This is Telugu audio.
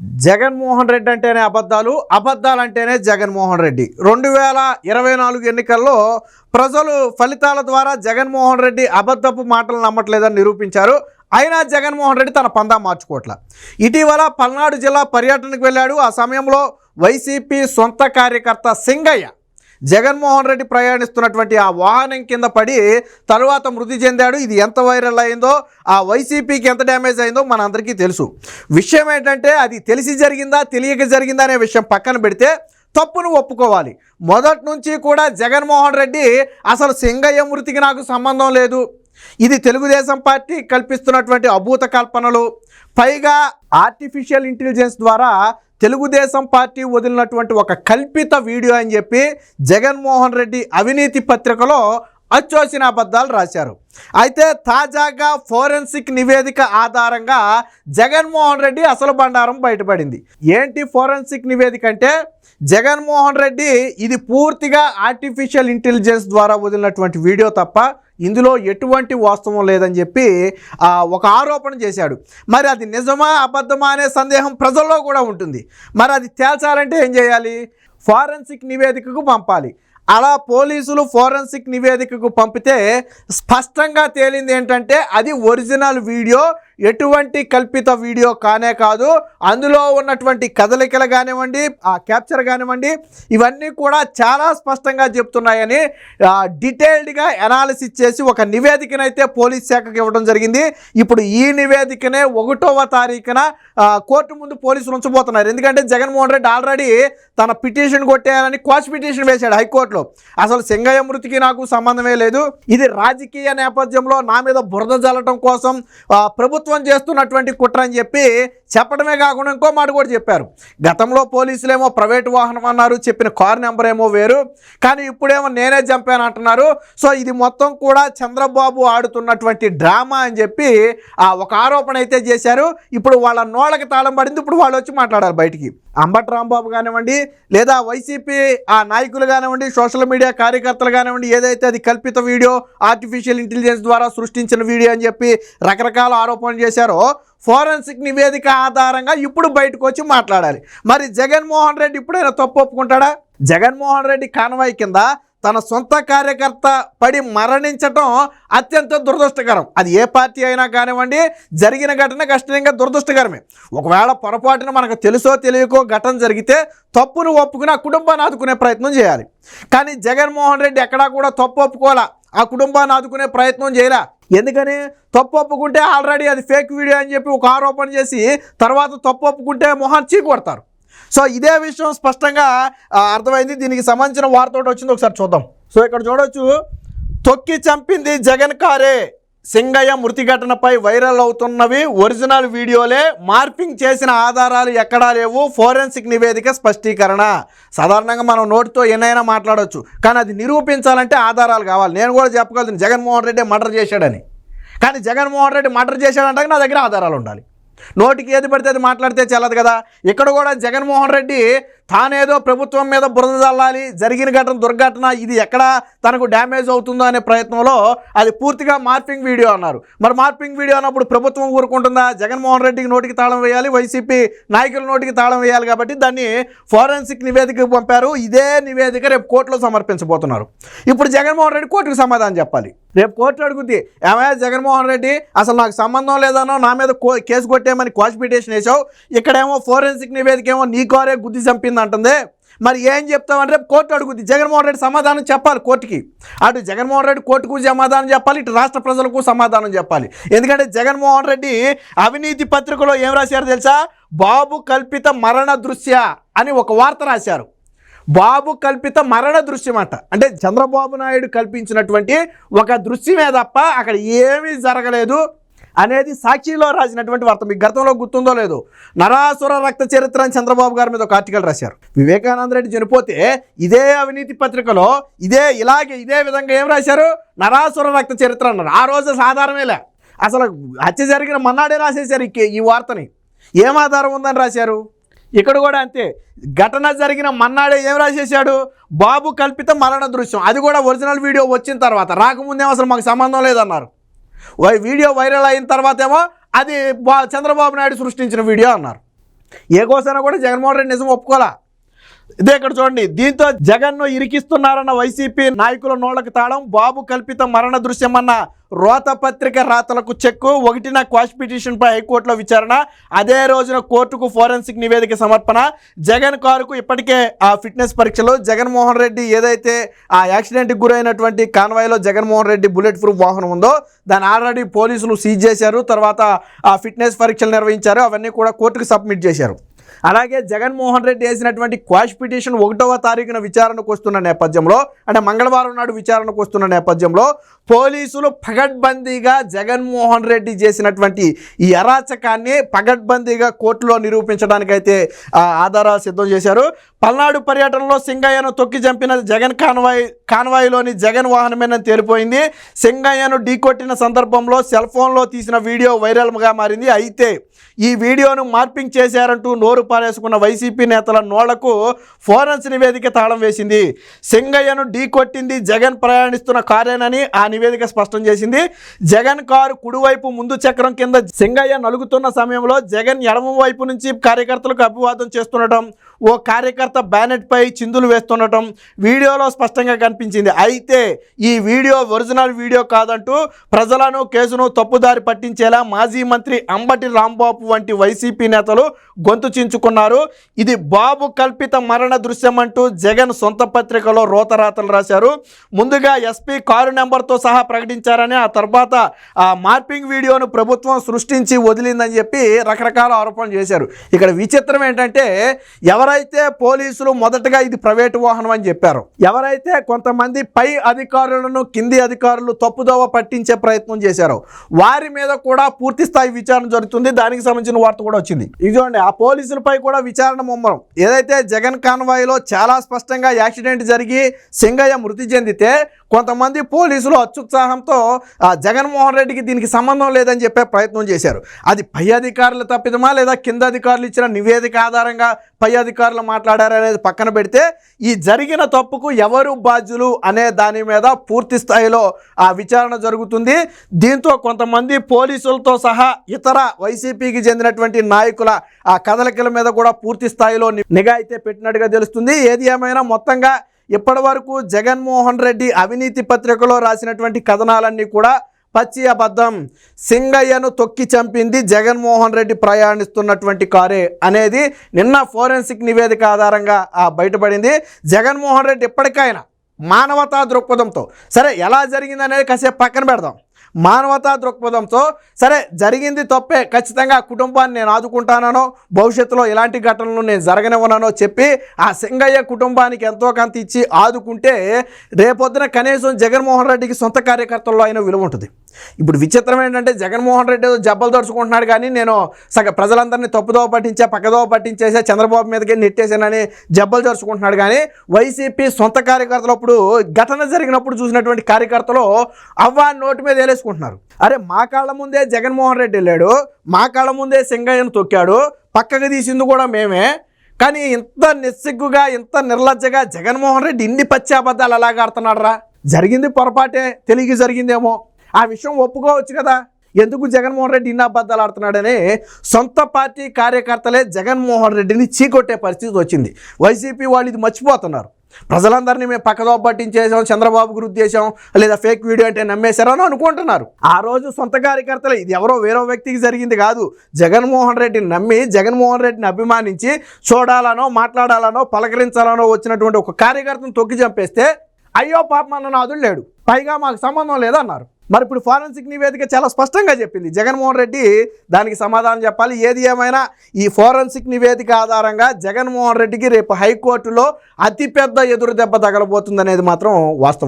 జగన్మోహన్ రెడ్డి అంటేనే అబద్ధాలు అబద్ధాలు అంటేనే జగన్మోహన్ రెడ్డి. రెండు వేల ఇరవై నాలుగు ఎన్నికల్లో ప్రజలు ఫలితాల ద్వారా జగన్మోహన్ రెడ్డి అబద్ధపు మాటలు నమ్మట్లేదని నిరూపించారు. అయినా జగన్మోహన్ రెడ్డి తన పందా మార్చుకోవట్ల. ఇటీవల పల్నాడు జిల్లా పర్యటనకు వెళ్ళాడు. ఆ సమయంలో వైసీపీ సొంత కార్యకర్త సింగయ్య. జగన్మోహన్ రెడ్డి ప్రయాణిస్తున్నటువంటి ఆ వాహనం కింద పడి తరువాత మృతి చెందాడు. ఇది ఎంత వైరల్ అయిందో ఆ వైసీపీకి ఎంత డ్యామేజ్ అయిందో మనందరికీ తెలుసు. విషయం ఏంటంటే అది తెలిసి జరిగిందా తెలియక జరిగిందా అనే విషయం పక్కన పెడితే తప్పును ఒప్పుకోవాలి. మొదటి నుంచి కూడా జగన్మోహన్ రెడ్డి అసలు సింగయ్య మృతికి నాకు సంబంధం లేదు. ఇది తెలుగుదేశం పార్టీ కల్పిస్తున్నటువంటి అభూత కల్పనలు. పైగా ఆర్టిఫిషియల్ ఇంటెలిజెన్స్ ద్వారా తెలుగుదేశం పార్టీ వదిలినటువంటి ఒక కల్పిత వీడియో అని చెప్పి జగన్మోహన్ రెడ్డి అవినీతి పత్రికలో అచ్చోసిన అబద్ధాలు రాశారు. అయితే తాజాగా ఫోరెన్సిక్ నివేదిక ఆధారంగా జగన్మోహన్ రెడ్డి అసలు బండారం బయటపడింది. ఏంటి ఫోరెన్సిక్ నివేదిక అంటే? జగన్మోహన్ రెడ్డి ఇది పూర్తిగా ఆర్టిఫిషియల్ ఇంటెలిజెన్స్ ద్వారా వదిలినటువంటి వీడియో తప్ప ఇందులో ఎటువంటి వాస్తవం లేదని చెప్పి ఒక ఆరోపణ చేశాడు. మరి అది నిజమా అబద్ధమా అనే సందేహం ప్రజల్లో కూడా ఉంటుంది. మరి అది తేల్చాలంటే ఏం చేయాలి? ఫారెన్సిక్ నివేదికకు పంపాలి. అలా పోలీసులు ఫోరెన్సిక్ నివేదికకు పంపితే స్పష్టంగా తేలింది ఏంటంటే అది ఒరిజినల్ వీడియో ఎటువంటి కల్పిత వీడియో కానే కాదు అందులో ఉన్నటువంటి కదలికలు కానివ్వండి ఆ క్యాప్చర్ కానివ్వండి ఇవన్నీ కూడా చాలా స్పష్టంగా చెప్తున్నాయని డీటెయిల్డ్గా అనాలిసిస్ చేసి ఒక నివేదికనైతే పోలీస్ శాఖకి ఇవ్వడం జరిగింది. ఇప్పుడు ఈ నివేదికనే ఒకటవ తారీఖున కోర్టు ముందు పోలీసులు ఉంచబోతున్నారు. ఎందుకంటే జగన్మోహన్ రెడ్డి ఆల్రెడీ తన పిటిషన్ కొట్టేయాలని క్వాష్ పిటిషన్ వేశాడు హైకోర్టులో. అసలు సింగయ్య మృతికి నాకు సంబంధమే లేదు. ఇది రాజకీయ నేపథ్యంలో నా మీద బురద జల్లటం కోసం ప్రభుత్వ ప్రభుత్వం చేస్తున్నటువంటి కుట్ర అని చెప్పి చెప్పడమే కాకుండా ఇంకో మాట కూడా చెప్పారు. గతంలో పోలీసులేమో ప్రైవేట్ వాహనం అన్నారు చెప్పిన కార్ నెంబర్ ఏమో వేరు కానీ ఇప్పుడేమో నేనే చంపాను అంటున్నారు. సో ఇది మొత్తం కూడా చంద్రబాబు ఆడుతున్నటువంటి డ్రామా అని చెప్పి ఆ ఒక ఆరోపణ అయితే చేశారు. ఇప్పుడు వాళ్ళ నోళ్ళకి తాళం పడింది ఇప్పుడు వాళ్ళు వచ్చి మాట్లాడారు బయటికి. అంబట్ రాంబాబు కానివ్వండి లేదా వైసీపీ ఆ నాయకులు కానివ్వండి సోషల్ మీడియా కార్యకర్తలు కానివ్వండి ఏదైతే అది కల్పిత వీడియో ఆర్టిఫిషియల్ ఇంటెలిజెన్స్ ద్వారా సృష్టించిన వీడియో అని చెప్పి రకరకాల ఆరోపణలు చేశారో ఫోరెన్సిక్ నివేదిక ఆధారంగా ఇప్పుడు బయటకు వచ్చి మాట్లాడాలి. మరి జగన్మోహన్ రెడ్డి ఇప్పుడైనా తప్పు ఒప్పుకుంటాడా? జగన్మోహన్ రెడ్డి కాన్వాయ్ కింద తన సొంత కార్యకర్త పడి మరణించటం అత్యంత దురదృష్టకరం. అది ఏ పార్టీ అయినా కానివ్వండి జరిగిన ఘటన కష్టంగా దురదృష్టకరమే. ఒకవేళ పొరపాటున మనకు తెలుసో తెలియకో ఘటన జరిగితే తప్పును ఒప్పుకుని ఆ కుటుంబాన్ని ఆదుకునే ప్రయత్నం చేయాలి. కానీ జగన్మోహన్ రెడ్డి ఎక్కడా కూడా తప్పు ఒప్పుకోలే ఆ కుటుంబాన్ని ఆదుకునే ప్రయత్నం చేయలే ఎందుకని? తప్పు ఒప్పుకుంటే ఆల్రెడీ అది ఫేక్ వీడియో అని చెప్పి ఒక ఆరోపణ చేసి తర్వాత తప్పు ఒప్పుకుంటే మొహాన్ చీ కొడతారు సో ఇదే విషయం స్పష్టంగా అర్థమైంది. దీనికి సంబంధించిన వార్త ఒకటి వచ్చింది ఒకసారి చూద్దాం. సో ఇక్కడ చూడొచ్చు తొక్కి చంపింది జగన్ కారే. సింగయ్య మృతి ఘటనపై వైరల్ అవుతున్నవి ఒరిజినల్ వీడియోలే. మార్పింగ్ చేసిన ఆధారాలు ఎక్కడా లేవు. ఫోరెన్సిక్ నివేదిక స్పష్టీకరణ. సాధారణంగా మనం నోటితో ఎన్నైనా మాట్లాడవచ్చు కానీ అది నిరూపించాలంటే ఆధారాలు కావాలి. నేను కూడా చెప్పగలను జగన్మోహన్ రెడ్డి మర్డర్ చేశాడని. కానీ జగన్మోహన్ రెడ్డి మర్డర్ చేశాడంటే నా దగ్గర ఆధారాలు ఉండాలి. నోటికి ఏది పడితే అది మాట్లాడితే చెల్లదు కదా. ఇక్కడ కూడా జగన్మోహన్ రెడ్డి తానేదో ప్రభుత్వం మీద బురద చల్లాలి జరిగిన ఘటన దుర్ఘటన ఇది ఎక్కడ తనకు డ్యామేజ్ అవుతుందో అనే ప్రయత్నంలో అది పూర్తిగా మార్పింగ్ వీడియో అన్నారు. మరి మార్పింగ్ వీడియో అన్నప్పుడు ప్రభుత్వం ఊరుకుంటుందా? జగన్మోహన్ రెడ్డికి నోటికి తాళం వేయాలి వైసీపీ నాయకుల నోటికి తాళం వేయాలి కాబట్టి దాన్ని ఫోరెన్సిక్ నివేదికకు పంపారు. ఇదే నివేదిక రేపు కోర్టులో సమర్పించబోతున్నారు. ఇప్పుడు జగన్మోహన్ రెడ్డి కోర్టుకు సమాధానం చెప్పాలి. రేపు కోర్టు అడుగుద్ది. ఏమయ్యా జగన్మోహన్ రెడ్డి? అసలు నాకు సంబంధం లేదనో నా మీద కో- కేసు కొట్టేయమని క్వాలిఫికేషన్ వేసావు ఇక్కడేమో ఫోరెన్సిక్ నివేదిక ఏమో నీ కారే గుద్ది చంపింది అంటుంది. మరి ఏం చెప్తామని రేపు కోర్టు అడుగుద్ది. జగన్మోహన్ రెడ్డి సమాధానం చెప్పాలి కోర్టుకి. అటు జగన్మోహన్ రెడ్డి కోర్టుకు సమాధానం చెప్పాలి ఇటు రాష్ట్ర ప్రజలకు సమాధానం చెప్పాలి. ఎందుకంటే జగన్మోహన్ రెడ్డి అవినీతి పత్రికలో ఏం రాశారు తెలుసా? బాబు కల్పిత మరణ దృశ్య అని ఒక వార్త రాశారు. బాబు కల్పిత మరణ దృశ్యం అంట అంటే చంద్రబాబు నాయుడు కల్పించినటువంటి ఒక దృశ్యమే తప్ప అక్కడ ఏమీ జరగలేదు అనేది సాక్షిలో రాసినటువంటి వార్త. మీకు గతంలో గుర్తుందో లేదు. నరాసుర రక్త చరిత్ర అని చంద్రబాబు గారి మీద ఒక ఆర్టికల్ రాశారు. వివేకానంద రెడ్డి చనిపోతే ఇదే అవినీతి పత్రికలో ఇదే ఇలాగే ఇదే విధంగా ఏం రాశారు? నరాసుర రక్త చరిత్ర అన్నారు. ఆ రోజు సాధారణమేలే. అసలు హత్య జరిగిన మన్నాడే రాసేశారు ఈ వార్తని. ఏం ఆధారం ఉందని రాశారు? ఇక్కడ కూడా అంతే. ఘటన జరిగిన మన్నాడే ఏం రాసేసాడు బాబు కల్పిత మరణ దృశ్యం. అది కూడా ఒరిజినల్ వీడియో వచ్చిన తర్వాత. రాకముందేమో అసలు మాకు సంబంధం లేదన్నారు. వై- వీడియో వైరల్ అయిన తర్వాత ఏమో అది బా చంద్రబాబు నాయుడు సృష్టించిన వీడియో అన్నారు. ఏ కోసైనా కూడా జగన్మోహన్ రెడ్డి నిజం ఒప్పుకోలే? ఇదే ఇక్కడ చూడండి. దీంతో జగన్ను ఇరికిస్తున్నారన్న వైసీపీ నాయకుల నోళ్ళకు తాళం బాబు కల్పిత మరణ దృశ్యమన్న రోత పత్రిక రాతలకు చెక్కు ఒకటిన క్వాష్ పిటిషన్పై హైకోర్టులో విచారణ అదే రోజున కోర్టుకు ఫోరెన్సిక్ నివేదిక సమర్పణ. జగన్ కారుకు ఇప్పటికే ఆ ఫిట్నెస్ పరీక్షలు. జగన్మోహన్ రెడ్డి ఏదైతే ఆ యాక్సిడెంట్కి గురైనటువంటి కాన్వాయ్లో జగన్మోహన్ రెడ్డి బుల్లెట్ ప్రూఫ్ వాహనం ఉందో దాన్ని ఆల్రెడీ పోలీసులు సీజ్ చేశారు. తర్వాత ఆ ఫిట్నెస్ పరీక్షలు నిర్వహించారు. అవన్నీ కూడా కోర్టుకు సబ్మిట్ చేశారు. అలాగే జగన్మోహన్ రెడ్డి వేసినటువంటి క్వాష్ పిటిషన్ ఒకటవ తారీఖున విచారణకు వస్తున్న నేపథ్యంలో అంటే మంగళవారం నాడు విచారణకు వస్తున్న నేపథ్యంలో పోలీసులు పగడ్బందీగా జగన్మోహన్ రెడ్డి చేసినటువంటి ఈ అరాచకాన్ని పగడ్బందీగా కోర్టులో నిరూపించడానికైతే ఆ, ఆధారాలు సిద్ధం చేశారు. పల్నాడు పర్యటనలో సింగయ్యను తొక్కి చంపిన జగన్ కాన్వాయ్ కాన్వాయ్లోని జగన్ వాహనమేనని తేలిపోయింది. సింగయ్యను ఢీకొట్టిన సందర్భంలో సెల్ ఫోన్లో తీసిన వీడియో వైరల్గా మారింది. అయితే ఈ వీడియోను మార్పింగ్ చేశారంటూ నోరు పారేసుకున్న వైసీపీ నేతల నోళ్ళకు ఫోరెన్స్ నివేదిక తాళం వేసింది. సింగయ్యను ఢీకొట్టింది జగన్ ప్రయాణిస్తున్న కారేనని ఆ నివేదిక స్పష్టం చేసింది. జగన్ కారు కుడివైపు ముందు చక్రం కింద సింగయ్య నలుగుతున్న సమయంలో జగన్ ఎడమ వైపు నుంచి కార్యకర్తలకు అభివాదం చేస్తుండటం ఓ కార్యకర్త బ్యానెట్పై చిందులు వేస్తుండటం వీడియోలో స్పష్టంగా కనిపించింది. అయితే ఈ వీడియో ఒరిజినల్ వీడియో కాదంటూ ప్రజలను కేసును తప్పుదారి పట్టించేలా మాజీ మంత్రి అంబటి రాంబాబు వంటి వైసీపీ నేతలు గొంతు చించుకున్నారు. ఇది బాబు కల్పిత మరణ దృశ్యం అంటూ జగన్ సొంత పత్రికలో రోతరాతలు రాశారు. ముందుగా ఎస్పీ కారు నెంబర్తో సహా ప్రకటించారని ఆ తర్వాత ఆ మార్పింగ్ వీడియోను ప్రభుత్వం సృష్టించి వదిలిందని చెప్పి రకరకాల ఆరోపణలు చేశారు. ఇక్కడ విచిత్రం ఏంటంటే ఎవరు ఎవరైతే పోలీసులు మొదటగా ఇది ప్రైవేటు వాహనం అని చెప్పారు ఎవరైతే కొంతమంది పై అధికారులను కింది అధికారులు తప్పుదోవ పట్టించే ప్రయత్నం చేశారో వారి మీద కూడా పూర్తి స్థాయి విచారణ జరుగుతుంది. దానికి సంబంధించిన వార్త కూడా వచ్చింది. ఇది చూడండి ఆ పోలీసులపై కూడా విచారణ ముమ్మరం. ఏదైతే జగన్ కాన్వాయ్లో చాలా స్పష్టంగా యాక్సిడెంట్ జరిగి సింగయ్య మృతి చెందితే కొంతమంది పోలీసులు అత్యుత్సాహంతో ఆ జగన్మోహన్ రెడ్డికి దీనికి సంబంధం లేదని చెప్పే ప్రయత్నం చేశారు. అది పై అధికారుల తప్పిదమా లేదా కింద అధికారులు ఇచ్చిన నివేదిక ఆధారంగా పై అధికారులు మాట్లాడారనేది పక్కన పెడితే ఈ జరిగిన తప్పుకు ఎవరు బాధ్యులు అనే దాని మీద పూర్తి స్థాయిలో ఆ విచారణ జరుగుతుంది. దీంతో కొంతమంది పోలీసులతో సహా ఇతర వైసీపీకి చెందినటువంటి నాయకుల ఆ కదలికల మీద కూడా పూర్తి స్థాయిలో నిఘా అయితే పెట్టినట్టుగా తెలుస్తుంది. ఏది ఏమైనా మొత్తంగా ఇప్పటి వరకు జగన్మోహన్ రెడ్డి అవినీతి పత్రికలో రాసినటువంటి కథనాలన్నీ కూడా పచ్చి అబద్ధం. సింగయ్యను తొక్కి చంపింది జగన్మోహన్ రెడ్డి ప్రయాణిస్తున్నటువంటి కారే అనేది నిన్న ఫోరెన్సిక్ నివేదిక ఆధారంగా బయటపడింది. జగన్మోహన్ రెడ్డి ఎప్పటికైనా మానవతా దృక్పథంతో సరే ఎలా జరిగింది అనేది కాసేపు పక్కన పెడదాం. మానవతా దృక్పథంతో సరే జరిగింది తప్పే. ఖచ్చితంగా కుటుంబాన్ని నేను ఆదుకుంటానో భవిష్యత్తులో ఇలాంటి ఘటనలు నేను జరగనివ్వనో చెప్పి ఆ సింగయ్య కుటుంబానికి ఎంతో కొంత ఇచ్చి ఆదుకుంటే రేపొద్దున కనీసం జగన్మోహన్ రెడ్డికి సొంత కార్యకర్తల్లో అయిన విలువ ఉంటుంది. ఇప్పుడు విచిత్రం ఏంటంటే జగన్మోహన్ రెడ్డి ఏదో జబ్బలు దడుచుకుంటున్నాడు కానీ నేను సగ ప్రజలందరినీ తప్పుదోవ పట్టించా పక్కదోవ పట్టించేసా చంద్రబాబు మీదకి నెట్టేసానని జబ్బలు దడుచుకుంటున్నాడు కానీ వైసీపీ సొంత కార్యకర్తలు అప్పుడు ఘటన జరిగినప్పుడు చూసినటువంటి కార్యకర్తలు అవ్వ నోటి మీద వేలేసుకుంటున్నారు అరే మా కాళ్ళ ముందే జగన్మోహన్ రెడ్డి వెళ్ళాడు మా కాళ్ళ ముందే సింగయ్యను తొక్కాడు పక్కకు తీసింది కూడా మేమే. కానీ ఇంత నిస్సిగ్గుగా ఇంత నిర్లజ్జగా జగన్మోహన్ రెడ్డి ఇన్ని పచ్చి అబద్ధాలు ఎలాగ ఆడుతున్నాడు రా జరిగింది పొరపాటే తెలియక జరిగిందేమో. ఆ విషయం ఒప్పుకోవచ్చు కదా. ఎందుకు జగన్మోహన్ రెడ్డి ఇన్ని అబద్ధాలు ఆడుతున్నాడని సొంత పార్టీ కార్యకర్తలే జగన్మోహన్ రెడ్డిని చీకొట్టే పరిస్థితి వచ్చింది. వైసీపీ వాళ్ళు ఇది మర్చిపోతున్నారు. ప్రజలందరినీ మేము పక్కదో పట్టించేసాం చంద్రబాబు గురి చేసాం లేదా ఫేక్ వీడియో అంటే నమ్మేశారని అనుకుంటున్నారు. ఆ రోజు సొంత కార్యకర్తలు ఇది ఎవరో వేరే వ్యక్తికి జరిగింది కాదు. జగన్మోహన్ రెడ్డిని నమ్మి జగన్మోహన్ రెడ్డిని అభిమానించి చూడాలనో మాట్లాడాలనో పలకరించాలనో వచ్చినటువంటి ఒక కార్యకర్తను తొక్కి చంపేస్తే అయ్యో పాప మన నాదుడు లేడు. పైగా మాకు సంబంధం లేదన్నారు. మరి ఇప్పుడు ఫారెన్సిక్ నివేదిక చాలా స్పష్టంగా చెప్పింది. జగన్మోహన్ రెడ్డి దానికి సమాధానం చెప్పాలి. ఏది ఏమైనా ఈ ఫోరెన్సిక్ నివేదిక ఆధారంగా జగన్మోహన్ రెడ్డికి రేపు హైకోర్టులో అతిపెద్ద ఎదురు దెబ్బ తగలబోతుంది అనేది మాత్రం వాస్తవం.